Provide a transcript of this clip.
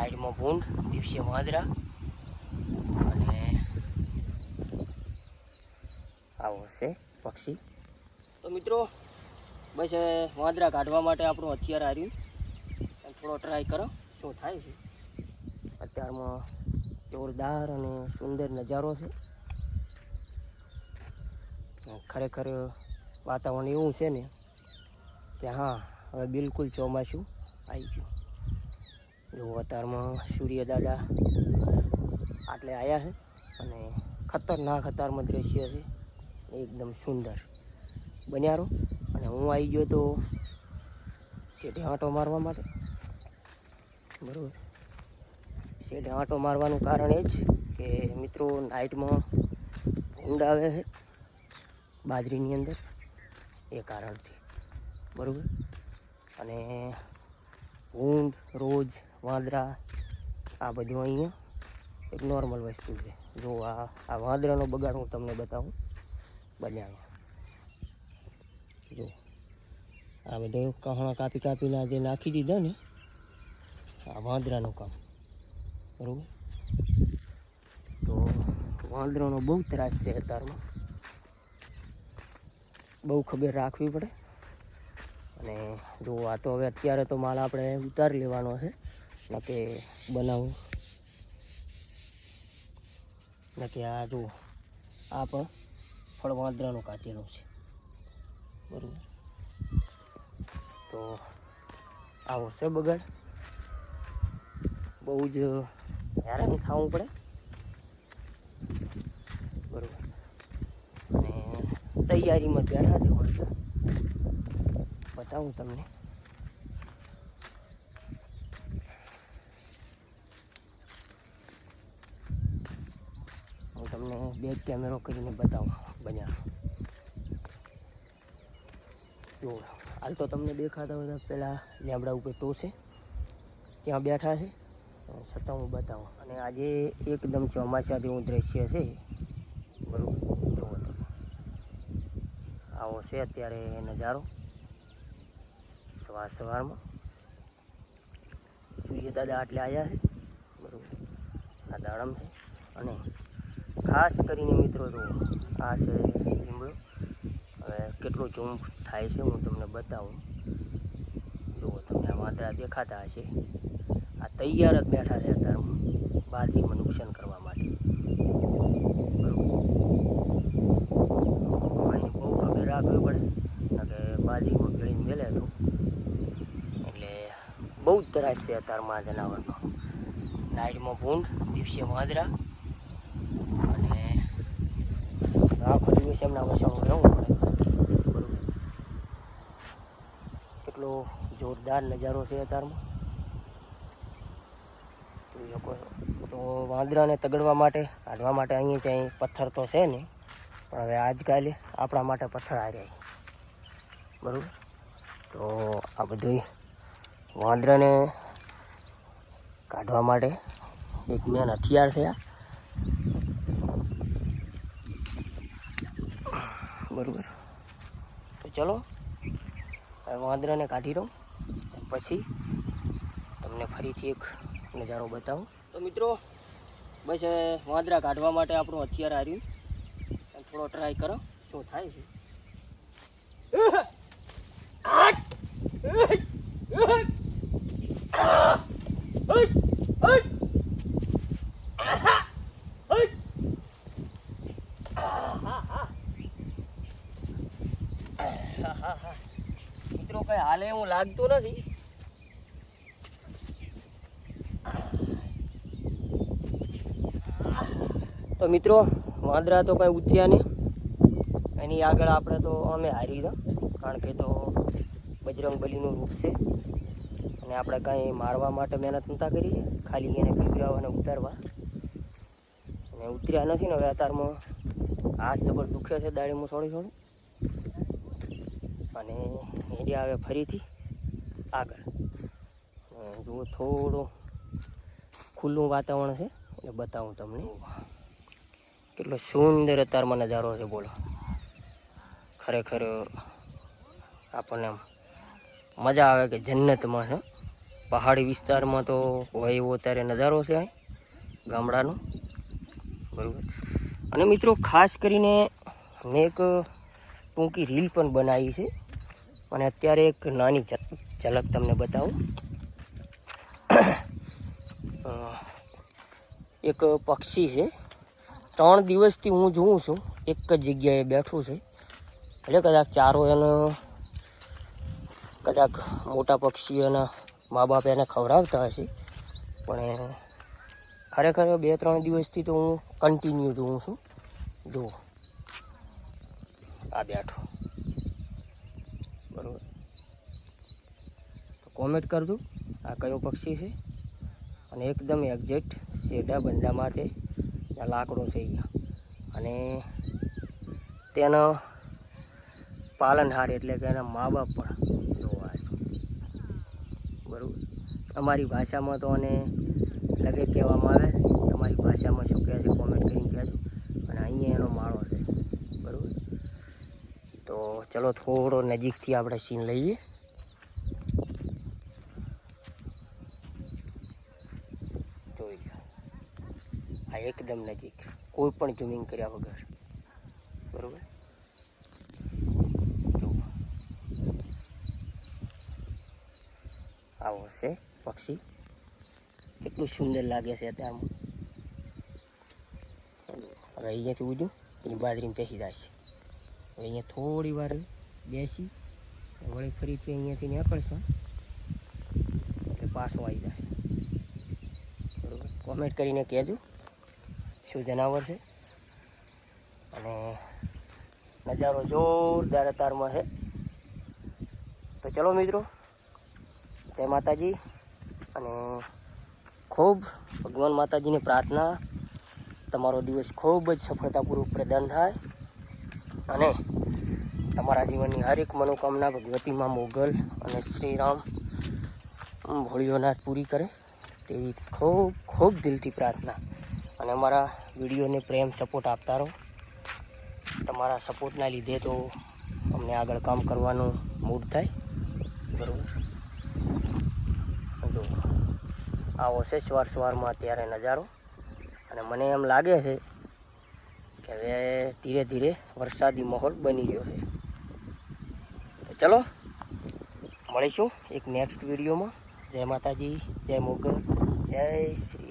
નાઇટમાં ભૂંડ દિવસે વાંદરા. અને આવો છે પક્ષી. તો મિત્રો બસ વાંદરા કાઢવા માટે આપણું હથિયાર હાર્યું. થોડો ટ્રાય કરો શું થાય છે. અત્યારમાં જોરદાર અને સુંદર નજારો છે. ખરેખર વાતાવરણ એવું છે ને કે હા હવે બિલકુલ ચોમાસું આવી ગયું. જો અતારમાં સૂર્ય દાદા આટલે આવ્યા છે અને ખતરનાક અતારમાં દ્રશ્ય છે. એકદમ સુંદર બન્યારો. અને હું આવી ગયો તો શેઠે આંટો મારવા માટે. બરાબર. શેઠે આંટો મારવાનું કારણ એ જ કે મિત્રો નાઇટમાં ઊંડ આવે છે બાજરીની અંદર. એ કારણથી. બરાબર. અને ઊંડ રોજ વાંદરા, આ બધું અહીંયા એક નોર્મલ વસ્તુ છે. જો આ આ વાંદરાનો બગાડ હું તમને બતાવું. બનાવ્યો જો. આ બધું કહણા કાપી કાપીને જે નાખી દીધા ને, આ વાંદરાનું કામ. બરાબર? તો વાંદરાનો બહુ ત્રાસ છે અત્યારમાં. બહુ ખબર રાખવી પડે. અને જો આ તો હવે અત્યારે તો માલ આપણે ઉતારી લેવાનો છે. નકે બનાવું. નકે આ જુઓ આ પણ ફળ વાંદરાનું કાઢેલું છે. બરાબર. તો આવો છે બગાડ. બહુ જ હેરાન થવું પડે. બરાબર. અને તૈયારીમાં બેઠા જ હોય છે. બતાવું તમને હું તમને બેક કેમેરો કરીને બતાવું, બન્યા. જો, હાલ તો તમને દેખાતા હોય તો લેમડા ઉપર છે ત્યાં બેઠા છે. છતાં હું બતાવું. અને આજે એકદમ ચોમાસા જેવું દ્રશ્ય છે. બરાબર જુઓ તમે. આવો છે અત્યારે નજારો, સવાર સવારમાં. સૂર્ય દાદા આટલે આવ્યા છે. બરાબર, આ દાડમ છે. અને ખાસ કરીને મિત્રો તો આ છે લીમડો હવે કેટલો ઝૂમ થાય છે હું તમને બતાવું. જુઓ તમને આ વાંદરા દેખાતા હશે. આ તૈયાર જ બેઠા છે બહારથી મને નુકસાન કરવા માટે. બહુ ખબર રાખવી પડે. કે બાજરીમાં ગળીને મેલે તો. એટલે બહુ જ ત્રાસ છે અત્યારમાં જનાવરનો. નાઇટમાં ભૂંડ, દિવસે વાંદરા અને આખો દિવસ એમના વસાવું રહેવું પડે કેટલો જોરદાર નજારો છે અત્યારમાં. તો વાંદરાને તગડવા માટે કાઢવા માટે અહીંયા ત્યાં પથ્થર તો છે ને પણ હવે આજકાલે આપણા માટે પથ્થર આ રહ્યા બરાબર? તો આ બધું વાંદરાને કાઢવા માટે એક મેન હથિયાર આ. બરાબર. તો ચલો વાંદરાને કાઢી દઉં, પછી તમને ફરીથી એક નજારો બતાવું. તો મિત્રો, બસ વાંદરા કાઢવા માટે આપણું હથિયાર આવ્યું થોડો ટ્રાય કરો, શું થાય છે. મિત્રો, કઈ હાલે એવું લાગતું નથી. તો મિત્રો, વાંદરા તો કઈ ઉતર્યા નહીં. એની આગળ આપણે તો અમે હારી ગયા, કારણ કે તો બજરંગ બલીનું રૂપ છે. અને આપણે કાંઈ મારવા માટે મહેનત નતા કરી, ખાલી એને પીવડાવવા અને ઉતારવા. અને ઉતર્યા નથી ને હવે અત્યારમાં હાથ જબર દુખે છે દાડીમાં છોડી થોડી અને એડી આવે ફરીથી આગળ. જુઓ, થોડું ખુલ્લું વાતાવરણ છે. એટલે બતાવું તમને. કેટલો સુંદર અત્યારમાં નજારો છે, બોલો. ખરેખર આપણને મજા આવે કે જન્નતમાં છે. પહાડી વિસ્તારમાં તો હોય એવો અત્યારે નજારો છે ગામડાનો. બરાબર. અને મિત્રો, ખાસ કરીને મેં એક ટૂંકી રીલ પણ બનાવી છે. અને અત્યારે એક નાની ઝલક તમને બતાવું. એક પક્ષી છે. ત્રણ દિવસથી હું જોઉં છું. એક જ જગ્યાએ બેઠું છે. એટલે કદાચ ચારો એને, કદાચ મોટા પક્ષીઓના મા બાપ એને ખવડાવતા હશે. પણ ખરેખર બે ત્રણ દિવસથી તો હું કન્ટિન્યુ જોઉં છું. જુઓ. આ બેઠો બરોબર તો કોમેન્ટ કરજો આ કયો પક્ષી છે? અને એકદમ એક્ઝેક્ટ સેડા બંડા માટે લાકડો છે ગયા અને તેનો પાલનહાર એટલે કે એના મા બાપ પણ જોવા બરાબર. અમારી ભાષામાં તો અને લગે કહેવામાં આવે. તમારી ભાષામાં શું કહે છે કોમેન્ટ કરીને કહેજો. અને અહીંયા એનો માળો છે. બરાબર. તો ચલો થોડો નજીકથી આપણે સીન લઈએ. એકદમ નજીક. કોઈ પણ ઝૂમિંગ કર્યા વગર. બરોબર. આવો છે પક્ષી. કેટલું સુંદર લાગે છે આમ. હવે અહીંયાથી ઉડ્યું એની બાજરીમાં બેસી જાય છે. હવે અહીંયા થોડી વાર બેસી, વળી ફરીથી અહીંયાથી નીકળશો. એટલે પાછો આવી જાય. બરોબર? કોમેન્ટ કરીને કહેજો. શું જનાવર છે? અને નજારો જોરદાર અતારમાં છે. તો ચલો મિત્રો, જય માતાજી અને ખૂબ ભગવાન માતાજીની પ્રાર્થના. તમારો દિવસ ખૂબ જ સફળતાપૂર્વક પ્રદાન થાય અને તમારા જીવનની હરેક મનોકામના ભગવતીમાં મોગલ અને શ્રીરામ ભોળીઓનાથ પૂરી કરે તેવી ખૂબ ખૂબ દિલથી પ્રાર્થના. અને અમારા વિડીયોને પ્રેમ સપોર્ટ આપતા રહો. તમારા સપોર્ટના લીધે તો અમને આગળ કામ કરવાનું મૂડ થાય. બરાબર? જો, આવો છે સવાર સવારમાં અત્યારે નજારો. અને મને એમ લાગે છે કે હવે ધીરે ધીરે વરસાદી માહોલ બની ગયો છે. ચલો, મળીશું એક નેક્સ્ટ વિડીયોમાં. જય માતાજી, જય મોગલ, જય શ્રી